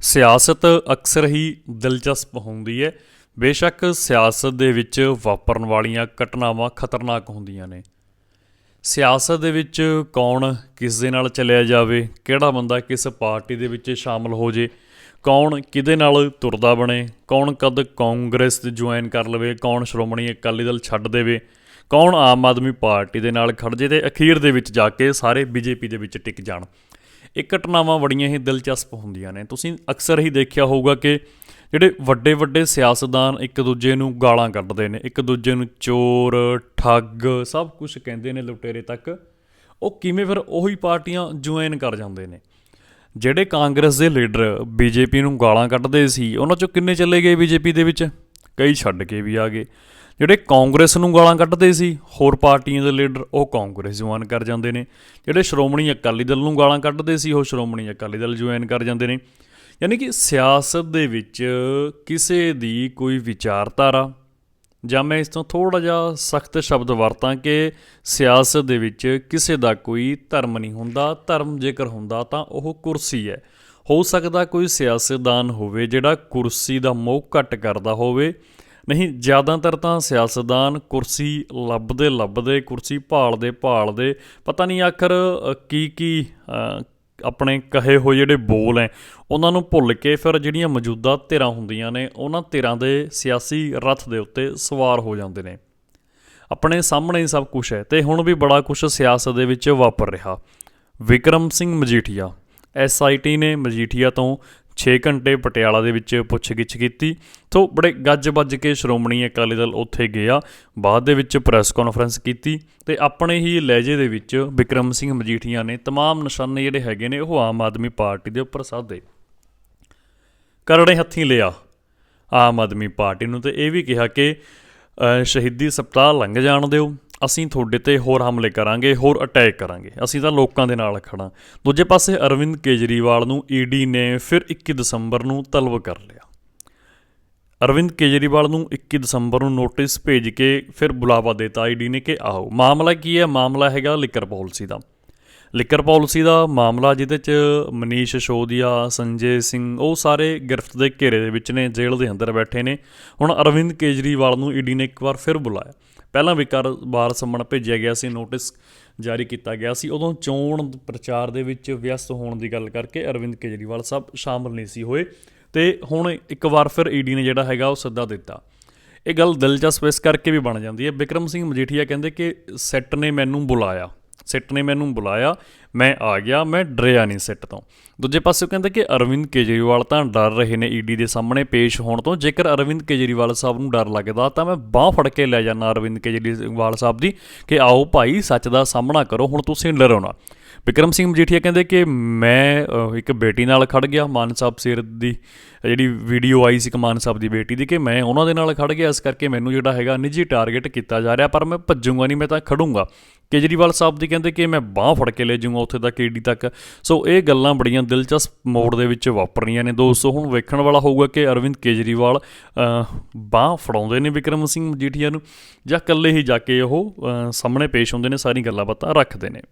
ਸਿਆਸਤ ਅਕਸਰ ਹੀ ਦਿਲਚਸਪ ਹੁੰਦੀ ਹੈ। ਬੇਸ਼ੱਕ ਸਿਆਸਤ ਦੇ ਵਿੱਚ ਵਾਪਰਨ ਵਾਲੀਆਂ ਘਟਨਾਵਾਂ ਖਤਰਨਾਕ ਹੁੰਦੀਆਂ ਨੇ। ਸਿਆਸਤ ਦੇ ਵਿੱਚ ਕੌਣ ਕਿਸ ਦੇ ਨਾਲ ਚੱਲਿਆ ਜਾਵੇ, ਕਿਹੜਾ ਬੰਦਾ ਕਿਸ ਪਾਰਟੀ ਦੇ ਵਿੱਚ ਸ਼ਾਮਲ ਹੋ ਜੇ, ਕੌਣ ਕਿਹਦੇ ਨਾਲ ਤੁਰਦਾ ਬਣੇ, ਕੌਣ ਕਦ ਕਾਂਗਰਸ ਜੁਆਇਨ ਕਰ ਲਵੇ, ਕੌਣ ਸ਼੍ਰੋਮਣੀ ਅਕਾਲੀ ਦਲ ਛੱਡ ਦੇਵੇ, ਕੌਣ ਆਮ ਆਦਮੀ ਪਾਰਟੀ ਦੇ ਨਾਲ ਖੜ ਜੇ ਤੇ ਅਖੀਰ ਦੇ ਵਿੱਚ ਜਾ ਕੇ ਸਾਰੇ ਬੀਜੇਪੀ ਦੇ ਵਿੱਚ ਟਿਕ ਜਾਣ। ਇਹ ਘਟਨਾਵਾਂ ਬੜੀਆਂ ਹੀ ਦਿਲਚਸਪ ਹੁੰਦੀਆਂ ਨੇ। ਤੁਸੀਂ ਅਕਸਰ ਹੀ ਦੇਖਿਆ ਹੋਊਗਾ ਕਿ ਜਿਹੜੇ ਵੱਡੇ ਵੱਡੇ ਸਿਆਸਤਦਾਨ ਇੱਕ ਦੂਜੇ ਨੂੰ ਗਾਲਾਂ ਕੱਢਦੇ ਨੇ, ਇੱਕ ਦੂਜੇ ਨੂੰ ਚੋਰ, ਠੱਗ ਸਭ ਕੁਝ ਕਹਿੰਦੇ ਨੇ ਲੁਟੇਰੇ ਤੱਕ। ਉਹ ਕਿਵੇਂ ਫਿਰ ਉਹੀ ਪਾਰਟੀਆਂ ਜੁਆਇਨ ਕਰ ਜਾਂਦੇ ਨੇ? ਜਿਹੜੇ ਕਾਂਗਰਸ ਦੇ ਲੀਡਰ ਬੀਜੇਪੀ ਨੂੰ ਗਾਲਾਂ ਕੱਢਦੇ ਸੀ, ਉਹਨਾਂ ਚੋਂ ਕਿੰਨੇ ਚਲੇ ਗਏ ਬੀਜੇਪੀ ਦੇ ਵਿੱਚ? ਕਈ ਛੱਡ ਕੇ ਵੀ ਆ ਗਏ। ਜਿਹੜੇ ਕਾਂਗਰਸ ਨੂੰ ਗਾਲਾਂ ਕੱਢਦੇ ਸੀ, ਹੋਰ ਪਾਰਟੀਆਂ ਦੇ ਲੀਡਰ ਉਹ ਕਾਂਗਰਸ ਜੁਆਇਨ ਕਰ ਜਾਂਦੇ ਨੇ। ਜਿਹੜੇ ਸ਼੍ਰੋਮਣੀ ਅਕਾਲੀ ਦਲ ਨੂੰ ਗਾਲਾਂ ਕੱਢਦੇ ਸੀ, ਉਹ ਸ਼੍ਰੋਮਣੀ ਅਕਾਲੀ ਦਲ ਜੁਆਇਨ ਕਰ ਜਾਂਦੇ ਨੇ। ਯਾਨੀ ਕਿ ਸਿਆਸਤ ਦੇ ਵਿੱਚ ਕਿਸੇ ਦੀ ਕੋਈ ਵਿਚਾਰਧਾਰਾ ਜਾਂ ਮੈਂ ਇਸ ਤੋਂ ਥੋੜਾ ਜਿਹਾ ਸਖਤ ਸ਼ਬਦ ਵਰਤਾਂ ਕਿ ਸਿਆਸਤ ਦੇ ਵਿੱਚ ਕਿਸੇ ਦਾ ਕੋਈ ਧਰਮ ਨਹੀਂ ਹੁੰਦਾ, ਧਰਮ ਜੇਕਰ ਹੁੰਦਾ ਤਾਂ ਉਹ ਕੁਰਸੀ ਹੈ। ਹੋ ਸਕਦਾ ਕੋਈ ਸਿਆਸਤਦਾਨ ਹੋਵੇ ਜਿਹੜਾ ਕੁਰਸੀ ਦਾ ਮੋਹ ਘੱਟ ਕਰਦਾ ਹੋਵੇ। ਨਹੀਂ, ਜ਼ਿਆਦਾਤਰ ਤਾਂ ਸਿਆਸਤਦਾਨ ਕੁਰਸੀ ਲੱਭਦੇ ਲੱਭਦੇ, ਕੁਰਸੀ ਭਾਲਦੇ ਭਾਲਦੇ, ਪਤਾ ਨਹੀਂ ਆਖਰ ਕੀ ਕੀ ਆਪਣੇ ਕਹੇ ਹੋਏ ਜਿਹੜੇ ਬੋਲ ਐ, ਉਹਨਾਂ ਨੂੰ ਭੁੱਲ ਕੇ ਫਿਰ ਜਿਹੜੀਆਂ ਮੌਜੂਦਾ ਧਿਰਾਂ ਹੁੰਦੀਆਂ ਨੇ, ਉਹਨਾਂ ਧਿਰਾਂ ਦੇ ਸਿਆਸੀ ਰਥ ਦੇ ਉੱਤੇ ਸਵਾਰ ਹੋ ਜਾਂਦੇ ਨੇ। ਆਪਣੇ ਸਾਹਮਣੇ ਹੀ ਸਭ ਕੁਝ ਹੈ ਤੇ ਹੁਣ ਵੀ ਬੜਾ ਕੁਝ ਸਿਆਸਤ ਦੇ ਵਿੱਚ ਵਾਪਰ ਰਿਹਾ। ਵਿਕਰਮ ਸਿੰਘ ਮਜੀਠੀਆ ਐਸਆਈਟੀ ਨੇ ਮਜੀਠੀਆ ਤੋਂ 6 ਘੰਟੇ ਪਟਿਆਲਾ ਦੇ ਵਿੱਚ ਪੁੱਛਗਿੱਛ ਕੀਤੀ ਤੋਂ ਬੜੇ ਗੱਜ-ਵੱਜ ਕੇ ਸ਼੍ਰੋਮਣੀ ਅਕਾਲੀ ਦਲ ਉੱਥੇ ਗਿਆ ਬਾਅਦ ਦੇ ਵਿੱਚ ਪ੍ਰੈਸ ਕਾਨਫਰੰਸ ਕੀਤੀ ਤੇ ਆਪਣੇ ਹੀ ਲਹਿਜੇ ਦੇ ਵਿੱਚ ਵਿਕਰਮ ਸਿੰਘ ਮਜੀਠੀਆ ਨੇ तमाम ਨਿਸ਼ਾਨੇ ਜਿਹੜੇ ਹੈਗੇ ਨੇ ਉਹ ਆਮ ਆਦਮੀ ਪਾਰਟੀ ਦੇ ਉੱਪਰ ਸਾਧੇ ਕਰੜੇ ਹੱਥੀਂ ਲਿਆ ਆਮ ਆਦਮੀ ਪਾਰਟੀ ਨੂੰ ਤੇ ਇਹ ਵੀ ਕਿਹਾ ਕਿ ਅ, ਸ਼ਹੀਦੀ ਸਪਤਾਹ ਲੰਘ ਜਾਣ ਦਿਓ ਅਸੀਂ ਤੁਹਾਡੇ ਤੇ ਹੋਰ ਹਮਲੇ ਕਰਾਂਗੇ, ਹੋਰ ਅਟੈਕ ਕਰਾਂਗੇ। ਅਸੀਂ ਤਾਂ ਲੋਕਾਂ ਦੇ ਨਾਲ ਖੜਾ ਦੂਜੇ ਪਾਸੇ ਅਰਵਿੰਦ ਕੇਜਰੀਵਾਲ ਨੂੰ ਈਡੀ ਨੇ ਫਿਰ 21 ਦਸੰਬਰ ਨੂੰ ਤਲਬ ਕਰ ਲਿਆ। ਅਰਵਿੰਦ ਕੇਜਰੀਵਾਲ ਨੂੰ 21 ਦਸੰਬਰ ਨੂੰ ਨੋਟਿਸ ਭੇਜ ਕੇ ਫਿਰ ਬੁਲਾਵਾ ਦਿੱਤਾ ਈਡੀ ਨੇ ਕਿ ਆਓ। ਮਾਮਲਾ ਕੀ ਹੈ? ਮਾਮਲਾ ਹੈਗਾ ਲਿਕਰ ਪਾਲਿਸੀ ਦਾ। ਲਿਕਰ ਪਾਲਿਸੀ ਦਾ ਮਾਮਲਾ ਜਿਹਦੇ ਚ ਮਨੀਸ਼ ਸ਼ੋਦੀਆ, ਸੰਜੇ ਸਿੰਘ, ਉਹ ਸਾਰੇ ਗ੍ਰਿਫਤ ਦੇ ਘੇਰੇ ਦੇ ਵਿੱਚ ਨੇ, ਜੇਲ੍ਹ ਦੇ ਅੰਦਰ ਬੈਠੇ ਨੇ। ਹੁਣ ਅਰਵਿੰਦ ਕੇਜਰੀਵਾਲ ਨੂੰ ਈਡੀ ਨੇ ਇੱਕ ਵਾਰ ਫਿਰ ਬੁਲਾਇਆ। ਪਹਿਲਾਂ ਵੀ ਕਰ ਵਾਰ ਸੰਮਣ ਭੇਜਿਆ ਗਿਆ ਸੀ, ਨੋਟਿਸ ਜਾਰੀ ਕੀਤਾ ਗਿਆ ਸੀ। ਉਦੋਂ ਚੋਣ ਪ੍ਰਚਾਰ ਦੇ ਵਿੱਚ ਵਿਅਸਤ ਹੋਣ ਦੀ ਗੱਲ ਕਰਕੇ ਅਰਵਿੰਦ ਕੇਜਰੀਵਾਲ ਸਾਹਿਬ ਸ਼ਾਮਲ ਨਹੀਂ ਸੀ ਹੋਏ ਤੇ ਹੁਣ ਇੱਕ ਵਾਰ ਫਿਰ ਈਡੀ ਨੇ ਜਿਹੜਾ ਹੈਗਾ ਉਹ ਸੱਦਾ ਦਿੱਤਾ। ਇਹ ਗੱਲ ਦਿਲਚਸਪ ਇਸ ਕਰਕੇ ਵੀ ਬਣ ਜਾਂਦੀ ਹੈ। ਵਿਕਰਮ ਸਿੰਘ ਮਜੀਠੀਆ ਕਹਿੰਦੇ ਕਿ ਸੈੱਟ ਨੇ ਮੈਨੂੰ ਬੁਲਾਇਆ। ਸਿੱਟ ਨੇ ਮੈਨੂੰ ਬੁਲਾਇਆ। ਮੈਂ ਆ ਗਿਆ, ਮੈਂ ਡਰਿਆ ਨਹੀਂ ਸਿੱਟ ਤੋਂ। ਦੂਜੇ ਪਾਸੇ ਉਹ ਕਹਿੰਦੇ ਕਿ ਅਰਵਿੰਦ ਕੇਜਰੀਵਾਲ ਤਾਂ ਡਰ ਰਹੇ ਨੇ ਈਡੀ ਦੇ ਸਾਹਮਣੇ ਪੇਸ਼ ਹੋਣ ਤੋਂ। ਜੇਕਰ ਅਰਵਿੰਦ ਕੇਜਰੀਵਾਲ ਸਾਹਿਬ ਨੂੰ ਡਰ ਲੱਗਦਾ, ਤਾਂ ਮੈਂ ਬਾਹ ਫੜ ਕੇ ਲੈ ਜਾਣਾ ਅਰਵਿੰਦ ਕੇਜਰੀਵਾਲ ਸਾਹਿਬ ਦੀ ਕਿ ਆਓ ਭਾਈ, ਸੱਚ ਦਾ ਸਾਹਮਣਾ ਕਰੋ, ਹੁਣ ਤੁਸੀਂ ਡਰੋ ਨਾ। ਵਿਕਰਮ ਸਿੰਘ ਮਜੀਠੀਆ ਕਹਿੰਦੇ ਕਿ ਮੈਂ ਇੱਕ ਬੇਟੀ ਨਾਲ ਖੜ ਗਿਆ, ਮਾਨ ਸਾਹਿਬ ਸਿਰ ਦੀ, ਜਿਹੜੀ ਵੀਡੀਓ ਆਈ ਸੀ ਕਮਾਨ ਸਾਹਿਬ ਦੀ ਬੇਟੀ ਦੀ, ਕਿ ਮੈਂ ਉਹਨਾਂ ਦੇ ਨਾਲ ਖੜ ਗਿਆ, ਇਸ ਕਰਕੇ ਮੈਨੂੰ ਜਿਹੜਾ ਹੈਗਾ ਨਿੱਜੀ ਟਾਰਗੇਟ ਕੀਤਾ ਜਾ ਰਿਹਾ, ਪਰ ਮੈਂ ਭੱਜੂਗਾ ਨਹੀਂ, ਮੈਂ ਤਾਂ ਖੜੂੰਗਾ। ਕੇਜਰੀਵਾਲ ਸਾਹਿਬ ਦੀ ਕਹਿੰਦੇ ਕਿ ਮੈਂ ਬਾਹ ਫੜ ਕੇ ਲੈ ਜਾਊਂਗਾ ਉੱਥੇ ਤੱਕ ਈਡੀ ਤੱਕ। ਸੋ ਇਹ ਗੱਲਾਂ ਬੜੀਆਂ ਦਿਲਚਸਪ ਮੋੜ ਦੇ ਵਿੱਚ ਵਾਪਰਨੀਆਂ ਨੇ ਦੋਸਤੋ। ਹੁਣ ਵੇਖਣ ਵਾਲਾ ਹੋਊਗਾ ਕਿ ਅਰਵਿੰਦ ਕੇਜਰੀਵਾਲ ਬਾਹ ਫੜਾਉਂਦੇ ਨੇ ਵਿਕਰਮ ਸਿੰਘ ਮਜੀਠੀਆ ਨੂੰ ਜਾਂ ਇਕੱਲੇ ਹੀ ਜਾ ਕੇ ਉਹ ਸਾਹਮਣੇ ਪੇਸ਼ ਹੁੰਦੇ ਨੇ ਸਾਰੀ ਗੱਲਾਂ ਬਾਤਾਂ ਰੱਖਦੇ ਨੇ।